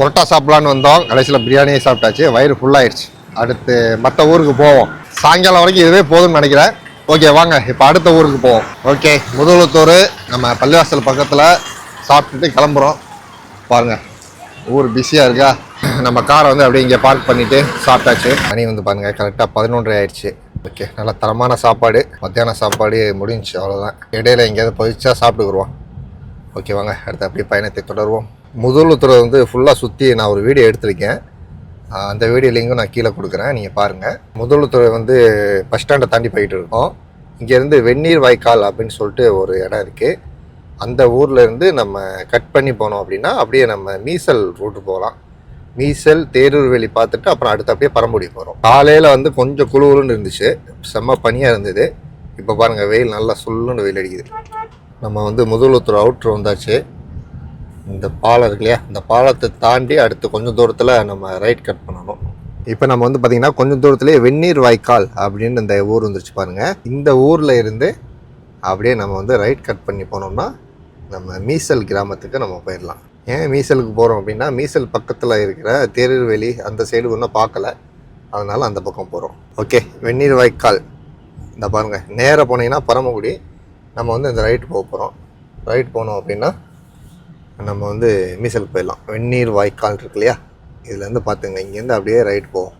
புரோட்டா சாப்பிடலான்னு வந்தோம். கடைசியில் பிரியாணியே சாப்பிட்டாச்சு. வயிறு ஃபுல்லாகிடுச்சு அடுத்து மற்ற ஊருக்கு போவோம். சாயங்காலம் வரைக்கும் இதுவே போதும்னு நினைக்கிறேன். ஓகே வாங்க. இப்போ அடுத்த ஊருக்கு போவோம். ஓகே முதலுத்தூர் நம்ம பள்ளிவாசல் பக்கத்தில் சாப்பிட்டுட்டு கிளம்புறோம். பாருங்கள் ஊர் பிஸியாக இருக்கா? நம்ம காரை வந்து அப்படியே இங்கே பார்க் பண்ணிவிட்டு சாப்பிட்டாச்சு. மணி வந்து பாருங்கள் கரெக்டாக பதினொன்றரை ஆயிடுச்சு. ஓகே நல்ல தரமான சாப்பாடு. மத்தியான சாப்பாடு முடிஞ்சுச்சு அவ்வளோதான் இடையில எங்கேயாவது பொதிச்சா சாப்பிட்டுக்குருவோம். ஓகே வாங்க அடுத்து அப்படியே பயணத்தை தொடருவோம். முதலுத்துறை வந்து ஃபுல்லாக சுற்றி நான் ஒரு வீடியோ எடுத்திருக்கேன். அந்த வீடியோ லிங்கும் நான் கீழே கொடுக்குறேன். நீங்கள் பாருங்கள் முதலுத்துறை வந்து பஸ் ஸ்டாண்டை தாண்டி போயிட்டு இருக்கோம். இங்கேருந்து வெந்நீர் வாய்க்கால் அப்படின்னு சொல்லிட்டு ஒரு இடம் இருக்குது அந்த ஊர்லேருந்து நம்ம கட் பண்ணி போனோம் அப்படின்னா அப்படியே நம்ம மீசல் ரூட்டு போகலாம். மீசல் தேரூர் வேலி பார்த்துட்டு அப்புறம் அடுத்து அப்படியே பரம்புடி போகிறோம் காலையில் வந்து கொஞ்சம் குளுகுலுன்னு இருந்துச்சு. செம்ம பனியாக இருந்தது. இப்போ பாருங்கள் வெயில் நல்லா சொல்லுன்னு வெயில் அடிக்குது. நம்ம வந்து முதலுத்தூர் அவுட்ரு வந்தாச்சு. இந்த பாலம் இருக்கு இல்லையா? இந்த பாலத்தை தாண்டி அடுத்து கொஞ்சம் தூரத்தில் நம்ம ரைட் கட் பண்ணணும். இப்போ நம்ம வந்து பார்த்திங்கன்னா கொஞ்சம் தூரத்துலேயே வெந்நீர் வாய்க்கால் அப்படின்னு இந்த ஊர் வந்துருச்சு பாருங்கள் இந்த ஊரில் இருந்து அப்படியே நம்ம வந்து ரைட் கட் பண்ணி போனோம்னா நம்ம மீசல் கிராமத்துக்கு நம்ம போயிடலாம். ஏன் மீசலுக்கு போகிறோம் அப்படின்னா மீசல் பக்கத்தில் இருக்கிற தேரர்வேலி அந்த சைடு ஒன்றும் பார்க்கல. அதனால் அந்த பக்கம் போகிறோம் ஓகே வெந்நீர் வாய்க்கால். இந்த பாருங்கள் நேராக போனீங்கன்னா பரமக்குடி. நம்ம வந்து இந்த ரைட் போக போகிறோம் ரைட் போனோம் அப்படின்னா நம்ம வந்து மீசல் போயிடலாம். வெந்நீர் வாய்க்கால் இருக்கு இல்லையா? இதுலேருந்து பார்த்துங்க. இங்கேருந்து அப்படியே ரைட் போவோம்.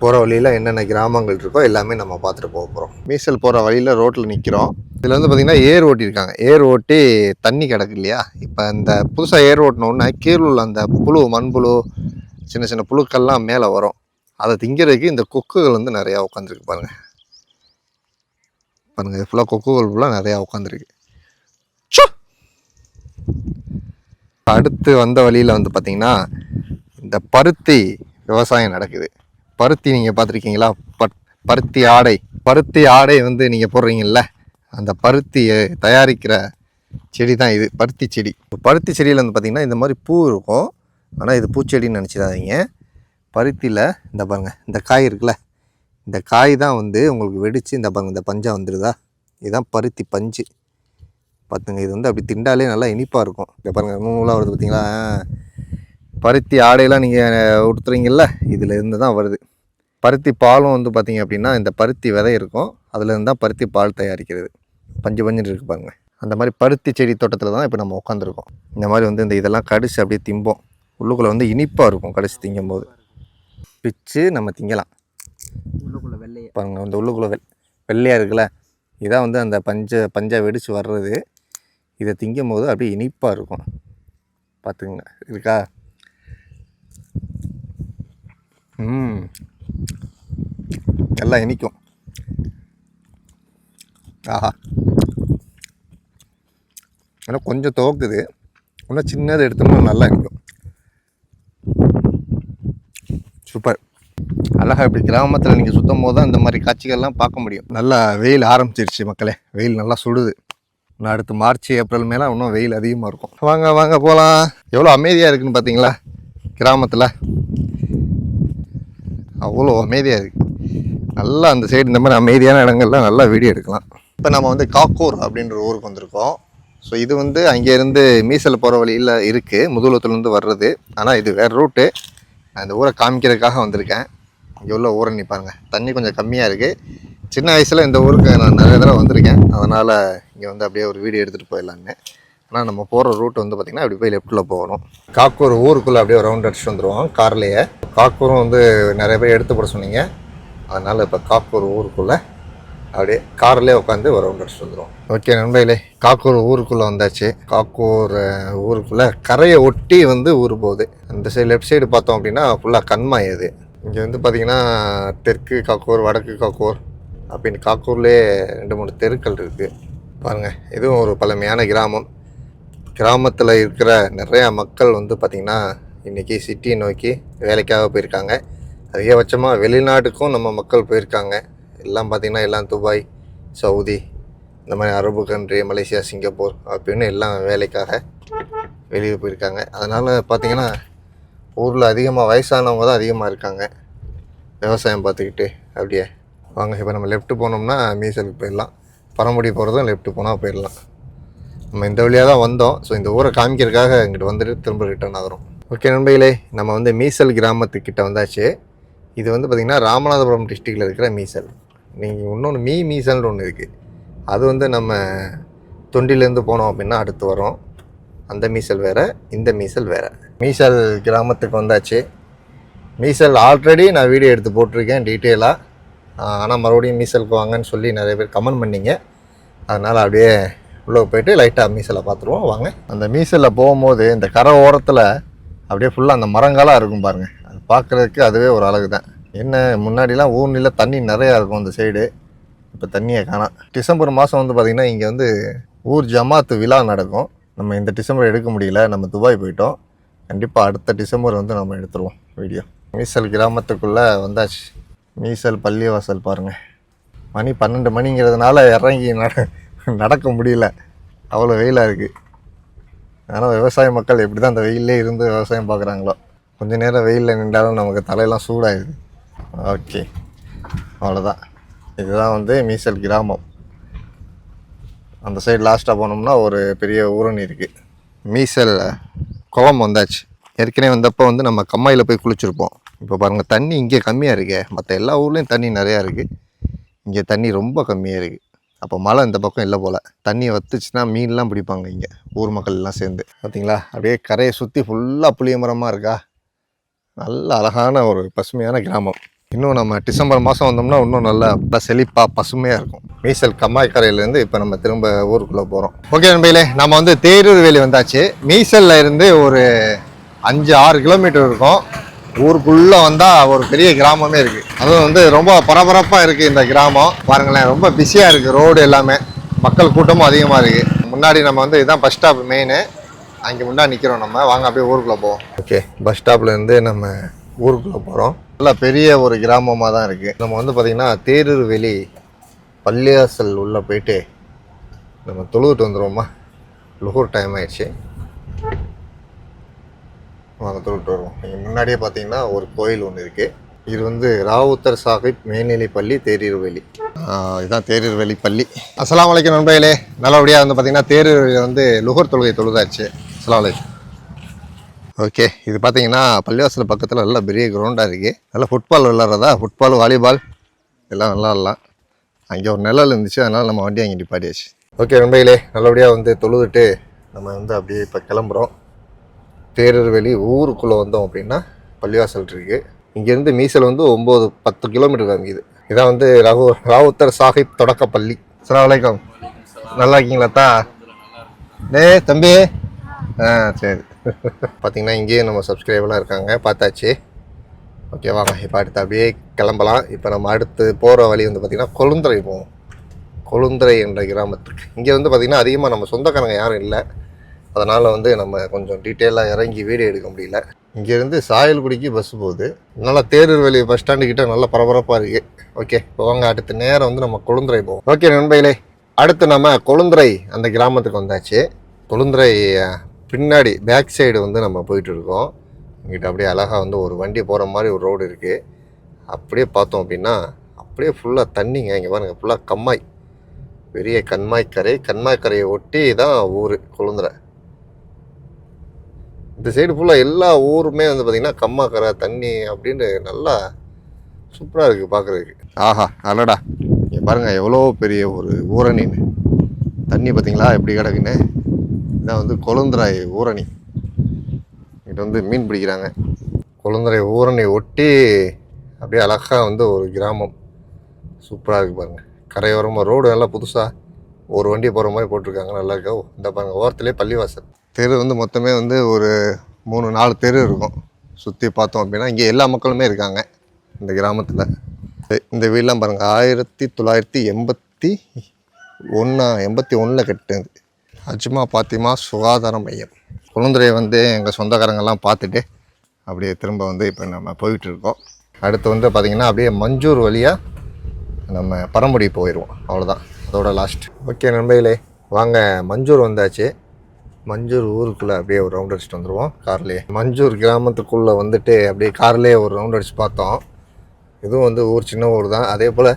போகிற வழியில் என்னென்ன கிராமங்கள் இருக்கோ எல்லாமே நம்ம பார்த்துட்டு போக போகிறோம். மீசல் போகிற வழியில் ரோட்டில் நிற்கிறோம் இதில் வந்து பார்த்திங்கன்னா ஏர் ஓட்டியிருக்காங்க. ஏர் ஓட்டி தண்ணி கிடக்கு இல்லையா? இப்போ இந்த புதுசாக ஏர் ஓட்டினோன்னா கீழே உள்ள அந்த புழு மண்புழு சின்ன சின்ன புழுக்கள்லாம் மேலே வரும். அதை திங்கிறதுக்கு இந்த கொக்குகள் வந்து நிறையா உட்காந்துருக்கு பாருங்கள் பாருங்கள் இது ஃபுல்லாக கொக்குகள் ஃபுல்லாக நிறையா உட்காந்துருக்கு. அடுத்து வந்த வழியில் வந்து பார்த்திங்கன்னா இந்த பருத்தி விவசாயம் நடக்குது. பருத்தி நீங்கள் பார்த்துருக்கீங்களா பட் பருத்தி ஆடை. பருத்தி ஆடை வந்து நீங்கள் போடுறீங்கல்ல அந்த பருத்தியை தயாரிக்கிற செடி தான் இது பருத்தி செடி. பருத்தி செடியில் வந்து பார்த்திங்கன்னா இந்த மாதிரி பூ இருக்கும். ஆனால் இது பூச்செடின்னு நினச்சிடாதீங்க. பருத்தியில் இந்த பாருங்க இந்த காய் இருக்குல்ல இந்த காய் தான் வந்து உங்களுக்கு வெடித்து இந்த பாருங்கள் இந்த பஞ்சா வந்துடுதா இதுதான் பருத்தி பஞ்சு. பார்த்துங்க. இது வந்து அப்படி திண்டாலே நல்லா இனிப்பாக இருக்கும். இங்கே பாருங்கள் நூலாக வருது பார்த்தீங்களா? பருத்தி ஆடையெல்லாம் நீங்கள் உடுத்துறீங்கல்ல இதில் இருந்து தான் வருது. பருத்தி பாலும் வந்து பார்த்தீங்க அப்படின்னா இந்த பருத்தி விதை இருக்கும். அதுல இருந்து தான் பருத்தி பால் தயாரிக்கிறது. பஞ்சு பஞ்சுன்னு இருக்கு பாருங்க. அந்த மாதிரி பருத்தி செடி தோட்டத்தில் தான் இப்போ நம்ம உட்காந்துருக்கோம் இந்த மாதிரி வந்து இந்த இதெல்லாம் கடிச்சு அப்படியே திம்போம். உள்ளுக்குள்ளே வந்து இனிப்பாக இருக்கும் கடிச்சு திங்கும் போது பிச்சு நம்ம திங்கலாம். உள்ளுக்குள்ள வெள்ளைய. பாருங்க அந்த உள்ளுக்குள்ளே வெள் வெள்ளையாக இருக்குல்ல? இதான் வந்து அந்த பஞ்ச பஞ்சா வெடிச்சு வர்றது. இதை திங்கும் போது அப்படியே இனிப்பாக இருக்கும். பார்த்துக்குங்க. இருக்கா? ம். நல்லா இனிக்கும். ஆஹா. ஆனால் கொஞ்சம் துவக்குது. இன்னும் சின்னது எடுத்தோம்னா நல்லா இருக்கும் சூப்பர். அழகாக இப்படி கிராமத்தில் நீங்கள் சுத்தம் போது தான் இந்த மாதிரி காட்சிகள்லாம் பார்க்க முடியும். நல்லா வெயில் ஆரம்பிச்சிருச்சு மக்களே. வெயில் நல்லா சுடுது. இன்னும் அடுத்து மார்ச் ஏப்ரல் மேலே இன்னும் வெயில் அதிகமாக இருக்கும். வாங்க வாங்க போகலாம் எவ்வளோ அமைதியாக இருக்குதுன்னு பார்த்தீங்களா கிராமத்தில். அவ்வளோ அமைதியாக இருக்குது நல்லா அந்த சைடு இந்த மாதிரி அமைதியான இடங்கள்ல நல்லா வீடியோ எடுக்கலாம். இப்போ நம்ம வந்து காக்கூர் அப்படின்ற ஊருக்கு வந்திருக்கோம். ஸோ இது வந்து அங்கேருந்து மீசல் போகிற வழியில் இருக்குது முதுகுளத்துலேருந்து வர்றது. ஆனால் இது வேறு ரூட்டு நான் இந்த ஊரை காமிக்கிறதுக்காக வந்திருக்கேன். இங்கே உள்ள ஊரை நிற்பாருங்க தண்ணி கொஞ்சம் கம்மியாக இருக்குது சின்ன வயசில் இந்த ஊருக்கு நான் நிறைய தடவை வந்திருக்கேன். அதனால் இங்கே வந்து அப்படியே ஒரு வீடியோ எடுத்துகிட்டு போயிடலான்னு. ஆனால் நம்ம போகிற ரூட் வந்து பார்த்திங்கன்னா அப்படி போய் லெஃப்ட்டில் போகணும். காக்கூர் ஊருக்குள்ளே அப்படியே ரவுண்ட் அடிச்சுட்டு வந்துடுவோம் கார்லேயே. காக்கூரும் வந்து நிறைய பேர் எடுத்து போட சொன்னீங்க. அதனால் இப்போ காக்கூர் ஊருக்குள்ளே அப்படியே கார்லேயே உட்காந்து ஒரு ரவுண்ட் அடிச்சுட்டு வந்துடும் ஓகே நண்பையிலே காக்கூர் ஊருக்குள்ளே வந்தாச்சு. காக்கூர் ஊருக்குள்ளே கரையை ஒட்டி வந்து ஊர் போகுது. அந்த சைடு லெஃப்ட் சைடு பார்த்தோம் அப்படின்னா ஃபுல்லாக கண்மாய் இங்கே வந்து பார்த்திங்கன்னா தெற்கு காக்கூர் வடக்கு காக்கூர் அப்படின்னு காக்கூர்லேயே ரெண்டு மூணு தெருக்கள் இருக்குது பாருங்கள் இதுவும் ஒரு பழமையான கிராமம். கிராமத்தில் இருக்கிற நிறையா மக்கள் வந்து பார்த்திங்கன்னா இன்றைக்கி சிட்டியை நோக்கி வேலைக்காக போயிருக்காங்க. அதிகபட்சமாக வெளிநாட்டுக்கும் நம்ம மக்கள் போயிருக்காங்க. எல்லாம் பார்த்திங்கன்னா எல்லாம் துபாய் சவுதி இந்த மாதிரி அரபு கண்ட்ரி மலேசியா சிங்கப்பூர் அப்படின்னு எல்லாம் வேலைக்காக வெளியே போயிருக்காங்க. அதனால் பார்த்திங்கன்னா ஊரில் அதிகமாக வயசானவங்க தான் அதிகமாக இருக்காங்க. விவசாயம் பார்த்துக்கிட்டு அப்படியே வாங்க இப்போ நம்ம லெஃப்ட்டு போனோம்னா மீசலுக்கு போயிடலாம். பரமுடி போகிறதும் லெஃப்ட்டு போனால் போயிடலாம். நம்ம இந்த வழியாக தான் வந்தோம். ஸோ இந்த ஊரை காமிக்கிறதுக்காக இங்கிட்டு வந்துட்டு திரும்ப ரிட்டர்ன் ஆகிறோம். ஓகே நண்பர்களே நம்ம வந்து மீசல் கிராமத்துக்கிட்ட வந்தாச்சு. இது வந்து பார்த்திங்கன்னா ராமநாதபுரம் டிஸ்ட்ரிக்டில் இருக்கிற மீசல். நீங்கள் இன்னொன்று மீ மீசல்னு ஒன்று இருக்குது அது வந்து நம்ம தொண்டிலேருந்து போனோம் அப்படின்னா அடுத்து வரும் அந்த மீசல் வேறு இந்த மீசல் வேறு. மீசல் கிராமத்துக்கு வந்தாச்சு. மீசல் ஆல்ரெடி நான் வீடியோ எடுத்து போட்டிருக்கேன் டீட்டெயிலாக ஆனால் மறுபடியும் மீசலுக்கு வாங்கன்னு சொல்லி நிறைய பேர் கமெண்ட் பண்ணீங்க. அதனால் அப்படியே உள்ளே போயிட்டு லைட்டாக மீசலை பார்த்துருவோம். வாங்க. அந்த மீசலில் போகும்போது இந்த கரை ஓரத்தில் அப்படியே ஃபுல்லாக அந்த மரங்களாக இருக்கும் பாருங்கள் அது பார்க்குறதுக்கு அதுவே ஒரு அழகு தான் என்ன முன்னாடிலாம் ஊர்நில தண்ணி நிறையா இருக்கும் அந்த சைடு இப்போ தண்ணியை காணோம் டிசம்பர் மாதம் வந்து பார்த்திங்கன்னா இங்கே வந்து ஊர் ஜமாத்து விழா நடக்கும். நம்ம இந்த டிசம்பர் எடுக்க முடியல. நம்ம துபாய் போயிட்டோம். கண்டிப்பாக அடுத்த டிசம்பர் வந்து நம்ம எடுத்துருவோம் வீடியோ. மீசல் கிராமத்துக்குள்ளே வந்தாச்சு. மீசல் பள்ளிவாசல் பாருங்கள் மணி பன்னெண்டு மணிங்கிறதுனால இறங்கி நட நடக்க முடியல. அவ்வளோ வெயிலாக இருக்குது அதனால் விவசாய மக்கள் எப்படி தான் அந்த வெயிலே இருந்து விவசாயம் பார்க்குறாங்களோ கொஞ்ச நேரம் வெயிலில் நின்றாலும் நமக்கு தலையெல்லாம் சூடாயிடுது. ஓகே. அவ்வளோதான் இதுதான் வந்து மீசல் கிராமம். அந்த சைடு லாஸ்ட்டாக போனோம்னா ஒரு பெரிய ஊரணி இருக்குது மீசல் குளம் வந்தாச்சு. ஏற்கனவே வந்தப்போ வந்து நம்ம கம்மாயில் போய் குளிச்சிருப்போம். இப்போ பாருங்கள் தண்ணி இங்கே கம்மியாக இருக்கே. மற்ற எல்லா ஊர்லேயும் தண்ணி நிறையா இருக்குது இங்கே தண்ணி ரொம்ப கம்மியாக இருக்குது அப்போ மழை இந்த பக்கம் இல்லை போல். தண்ணி வத்துச்சுன்னா மீன்லாம் பிடிப்பாங்க இங்கே ஊர் மக்கள் எல்லாம் சேர்ந்து. பார்த்தீங்களா அப்படியே கரையை சுற்றி ஃபுல்லாக புளிய மரமாக இருக்கா? நல்ல அழகான ஒரு பசுமையான கிராமம். இன்னும் நம்ம டிசம்பர் மாதம் வந்தோம்னா இன்னும் நல்லா நல்லா செழிப்பாக பசுமையாக இருக்கும். மீசல் கம்மாய் கரையிலேருந்து இப்போ நம்ம திரும்ப ஊருக்குள்ளே போகிறோம் ஓகே நண்பர்களே நம்ம வந்து தேரூர் வேலி வந்தாச்சு. மீசல்ல இருந்து ஒரு அஞ்சு ஆறு கிலோமீட்டர் இருக்கும். ஊருக்குள்ளே வந்தால் ஒரு பெரிய கிராமமே இருக்குது அதுவும் வந்து ரொம்ப பரபரப்பாக இருக்குது இந்த கிராமம். பாருங்களேன் ரொம்ப பிஸியாக இருக்குது ரோடு எல்லாமே. மக்கள் கூட்டமும் அதிகமாக இருக்குது முன்னாடி நம்ம வந்து இதுதான் பஸ் ஸ்டாப் மெயின் அங்கே முன்னாடி நிற்கிறோம் நம்ம. வாங்க அப்படியே ஊருக்குள்ளே போவோம். ஓகே பஸ் ஸ்டாப்லேருந்து நம்ம ஊருக்குள்ளே போகிறோம் நல்லா பெரிய ஒரு கிராமமாக தான் இருக்குது நம்ம வந்து பார்த்திங்கன்னா தேரூர் வெளி பள்ளியாசல் உள்ளே போயிட்டு நம்ம தொழுதுட்டு வந்துடுவோமா லுகூர் டைம் ஆயிடுச்சு. வாங்க தொழுட்டு வருவோம். இங்கே முன்னாடியே பார்த்தீங்கன்னா ஒரு கோயில் ஒன்று இருக்குது இது வந்து ராவுத்தர் சாஹிப் மேல்நிலை பள்ளி தேரீர்வேலி இதுதான் தேரீர்வேலி பள்ளி. அஸ்லாம் அலைக்கும் நண்பர்களே நல்லபடியாக வந்து பார்த்தீங்கன்னா தேரீர் வந்து லுகர் தொழுகை தொழுதாச்சு. அஸ்லாம் அலைக்கும். ஓகே இது பார்த்தீங்கன்னா பள்ளிவாசல் பக்கத்தில் நல்ல பெரிய கிரவுண்டாக இருக்குது நல்லா ஃபுட்பால் விளாட்றதா ஃபுட்பால் வாலிபால் எல்லாம் விளாட்லாம் அங்கே ஒரு நிழல் இருந்துச்சு அதனால் நம்ம வண்டி அங்கே நிப்பாடியாச்சு ஓகே நண்பர்களே நல்லபடியாக வந்து தொழுதுட்டு நம்ம வந்து அப்படியே இப்போ கிளம்புறோம். தேரர்வெளி ஊருக்குள்ளே வந்தோம் அப்படின்னா பள்ளிவாசல் இருக்குது இங்கேருந்து மீசல் வந்து ஒம்பது பத்து கிலோமீட்டர் காமிக்குது இதான் வந்து ரகு ராவுத்தர் சாஹிப் தொடக்க பள்ளி. சலாம் நல்லா இருக்கீங்களா தா? தம்பி. ஆ சரி. பார்த்தீங்கன்னா இங்கேயும் நம்ம சப்ஸ்கிரைபெலாம் இருக்காங்க. பார்த்தாச்சு. ஓகே வாங்க. இப்போ அடுத்து அப்படியே கிளம்பலாம். இப்போ நம்ம அடுத்து போகிற வழி வந்து பார்த்திங்கன்னா கொழுந்துறை போவோம். கொழுந்துறை என்ற கிராமத்துக்கு. இங்கே வந்து பார்த்திங்கன்னா அதிகமாக நம்ம சொந்தக்காரங்க யாரும் இல்லை. அதனால் வந்து நம்ம கொஞ்சம் டீட்டெயிலாக இறங்கி வீடியோ எடுக்க முடியல. இங்கேருந்து சாயல்குடிக்கு பஸ் போகுது. நல்லா தேரூர்வெளி பஸ் ஸ்டாண்டு கிட்ட நல்லா பரபரப்பாக இருக்குது ஓகே இப்போ வாங்க அடுத்த நேரம் வந்து நம்ம கொழுந்துறை போவோம். ஓகே நண்பையிலே அடுத்து நம்ம கொழுந்துறை அந்த கிராமத்துக்கு வந்தாச்சு. கொழுந்துறை பின்னாடி பேக் சைடு வந்து நம்ம போயிட்டு இருக்கோம். இங்கிட்ட அப்படியே அழகாக வந்து ஒரு வண்டி போகிற மாதிரி ஒரு ரோடு இருக்குது அப்படியே பார்த்தோம் அப்படின்னா அப்படியே ஃபுல்லாக தண்ணிங்க. இங்கே பாருங்கள் ஃபுல்லாக கம்மாய். பெரிய கண்மாய்க்கரை. கண்மாய்க்கரையை கரையை ஒட்டி தான் ஊர் கொழுந்துறை இந்த சைடு ஃபுல்லாக எல்லா ஊருமே வந்து பார்த்திங்கன்னா கம்மா கரை தண்ணி அப்படின்னு நல்லா சூப்பராக இருக்குது பார்க்குறதுக்கு ஆஹா இங்கே பாருங்கள் எவ்வளோ பெரிய ஒரு ஊரணின்னு தண்ணி பார்த்தீங்களா எப்படி கிடக்குன்னு? இதான் வந்து கொழுந்துறை ஊரணி. இங்கிட்ட வந்து மீன் பிடிக்கிறாங்க. கொழுந்துறை ஊரணி ஒட்டி அப்படியே அழகாக வந்து ஒரு கிராமம். சூப்பராக இருக்குது பாருங்கள் கரையோரமாக ரோடு நல்லா புதுசாக ஒரு வண்டி போகிற மாதிரி போட்டிருக்காங்க நல்லா இருக்கா? இந்த பாருங்கள் ஓரத்துலேயே பள்ளிவாசல். தெரு வந்து மொத்தமே வந்து ஒரு மூணு நாலு தெரு இருக்கும். சுற்றி பார்த்தோம் அப்படின்னா இங்கே எல்லா மக்களுமே இருக்காங்க இந்த கிராமத்தில். இந்த வீடெலாம் பாருங்கள் ஆயிரத்தி தொள்ளாயிரத்தி எண்பத்தி ஒன்றா எண்பத்தி ஒன்றில் கட்டினது. அஜ்மா பாத்திமா சுகாதார மையம். குழந்தைய வந்து எங்கள் சொந்தக்காரங்கெல்லாம் பார்த்துட்டு அப்படியே திரும்ப வந்து இப்போ நம்ம போயிட்டுருக்கோம் அடுத்து வந்து பார்த்திங்கன்னா அப்படியே மஞ்சூர் வழியாக நம்ம பரம்புடி போயிடுவோம் அவ்வளோதான் அதோட லாஸ்ட் ஓகே நண்பர்களே வாங்க மஞ்சூர் வந்தாச்சு. மஞ்சூர் ஊருக்குள்ளே அப்படியே ஒரு ரவுண்ட் அடிச்சுட்டு வந்துடுவோம் கார்லேயே. மஞ்சூர் கிராமத்துக்குள்ளே வந்துட்டு அப்படியே கார்லேயே ஒரு ரவுண்ட் அடிச்சு பார்த்தோம். இதுவும் வந்து ஊர் சின்ன ஊர் தான். அதே போல்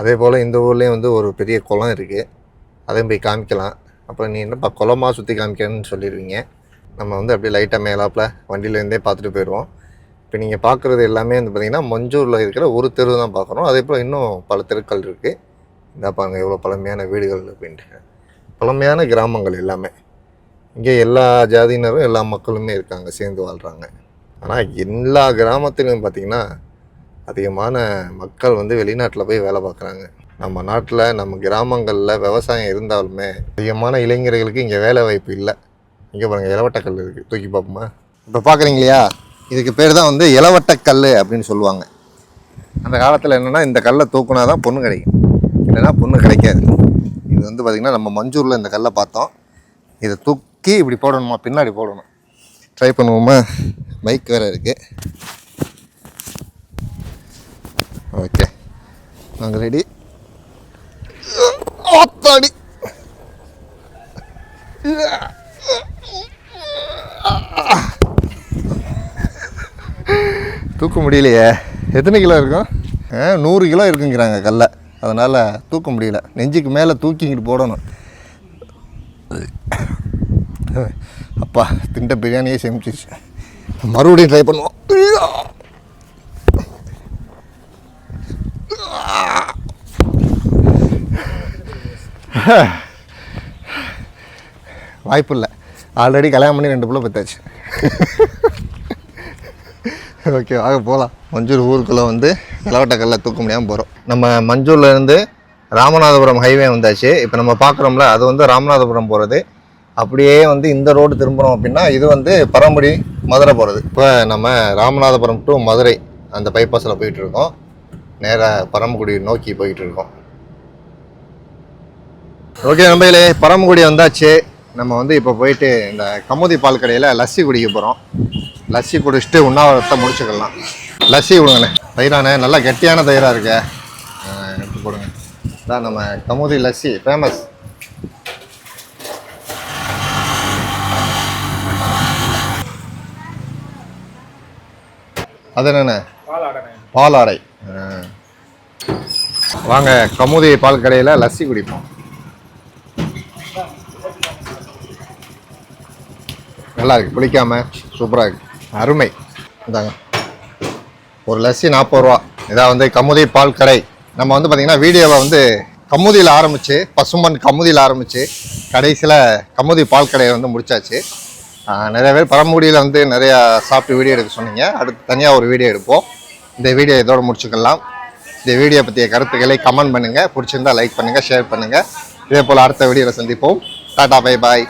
அதே போல் இந்த ஊர்லேயும் வந்து ஒரு பெரிய குளம் இருக்குது அதையும் போய் காமிக்கலாம். அப்புறம் நீ என்னப்பா குளமாக சுற்றி காமிக்கிறேன்னு சொல்லிடுவீங்க நம்ம வந்து அப்படியே லைட்டாக மேலாப்பில் வண்டியிலேருந்தே பார்த்துட்டு போயிடுவோம் இப்போ நீங்கள் பார்க்குறது எல்லாமே வந்து பார்த்திங்கன்னா மஞ்சூரில் இருக்கிற ஒரு தெரு தான் பார்க்குறோம். அதே போல் இன்னும் பல தெருக்கள் இருக்குது இந்த பாருங்கள் எவ்வளோ பழமையான வீடுகள் அப்படின்ட்டு. பழமையான கிராமங்கள் எல்லாமே. இங்கே எல்லா ஜாதியினரும் எல்லா மக்களுமே இருக்காங்க சேர்ந்து வாழ்கிறாங்க ஆனால் எல்லா கிராமத்திலும் பார்த்திங்கன்னா அதிகமான மக்கள் வந்து வெளிநாட்டில் போய் வேலை பார்க்குறாங்க நம்ம நாட்டில் நம்ம கிராமங்களில் விவசாயம் இருந்தாலுமே அதிகமான இளைஞர்களுக்கு இங்கே வேலை வாய்ப்பு இல்லை. இங்கே பாருங்கள் இளவட்டக்கல் இருக்குது தூக்கி பார்ப்போமா இப்போ பார்க்குறீங்க இல்லையா இதுக்கு பேர் தான் வந்து இளவட்டக்கல் அப்படின்னு சொல்லுவாங்க. அந்த காலத்தில் என்னென்னா இந்த கல்லை தூக்குனா தான் பொண்ணு கிடைக்கும். இல்லைன்னா பொண்ணு கிடைக்காது. இது வந்து பார்த்திங்கன்னா நம்ம மஞ்சூரில் இந்த கல்லை பார்த்தோம். இதை தூக்கி இப்படி போடணுமா? பின்னாடி போடணும். ட்ரை பண்ணுவோமா? பைக் வேறு இருக்குது ஓகே நாங்கள் ரெடி ஆத்தாடி. தூக்க முடியலையே. எத்தனை கிலோ இருக்கும்? ஆ, நூறு கிலோ இருக்குங்கிறாங்க கல்லை. அதனால் தூக்க முடியல. நெஞ்சுக்கு மேலே தூக்கிக்கிட்டு போடணும். அப்பா திண்ட பிரியாணியே சேமிச்சிச்சு மறுபடியும் ட்ரை பண்ணுவோம். வாய்ப்பு இல்லை. ஆல்ரெடி கல்யாணம் பண்ணி ரெண்டு பிள்ளை பெற்றாச்சு ஓகே வாங்க போகலாம் மஞ்சூர் ஊருக்குள்ளே வந்து நிலவட்டக்கல்ல தூக்க முடியாமல் போகிறோம் நம்ம மஞ்சூர்லேருந்து ராமநாதபுரம் ஹைவே வந்தாச்சு. இப்போ நம்ம பார்க்குறோம்ல அது வந்து ராமநாதபுரம் போகிறது அப்படியே வந்து இந்த ரோடு திரும்புகிறோம் அப்படின்னா இது வந்து பரம்படி மதுரை போகிறது இப்போ நம்ம ராமநாதபுரம் டு மதுரை அந்த பைபாஸில் போயிட்டுருக்கோம் நேராக பரமக்குடி நோக்கி போயிட்டு இருக்கோம். ஓகே நம்பையிலே பரமக்குடி வந்தாச்சு. நம்ம வந்து இப்போ போயிட்டு இந்த கமுதி பால் கடையில் லஸ்ஸி குடிக்க போகிறோம் லஸ்ஸி குடிச்சிட்டு உண்ணாவிரத்தை முடிச்சுக்கலாம். லஸ்ஸி கொடுங்கண்ணே. தயிராண்ணே நல்லா கெட்டியான தயிராக இருக்கு. எடுத்து கொடுங்க இதான் நம்ம கமுதி லஸ்ஸி ஃபேமஸ் அது என்னண்ணே பால் ஆடை. வாங்க கமுதி பால் கடையில் லஸ்ஸி குடிப்போம். நல்லா இருக்கு புளிக்காம சூப்பராக இருக்கு. அருமை. இந்தாங்க. ஒரு லஸ்ஸி நாற்பது ரூபா. இதான் வந்து கமுதி பால் கடை. நம்ம வந்து பார்த்திங்கன்னா வீடியோவை வந்து கமுதியில் ஆரம்பித்து பசும்பன் கமுதியில் ஆரம்பித்து கடைசியில் கமுதி பால் கடையை வந்து முடிச்சாச்சு. நிறைய பேர் பரமுடியில் வந்து நிறையா சாப்பிட்டு வீடியோ எடுக்க சொன்னீங்க. அடுத்து தனியாக ஒரு வீடியோ எடுப்போம். இந்த வீடியோ இதோடு முடிச்சுக்கலாம். இந்த வீடியோ பற்றிய கருத்துக்களை கமெண்ட் பண்ணுங்கள் பிடிச்சிருந்தா லைக் பண்ணுங்கள் ஷேர் பண்ணுங்கள் இதே போல் அடுத்த வீடியோவில் சந்திப்போம். Tata bye bye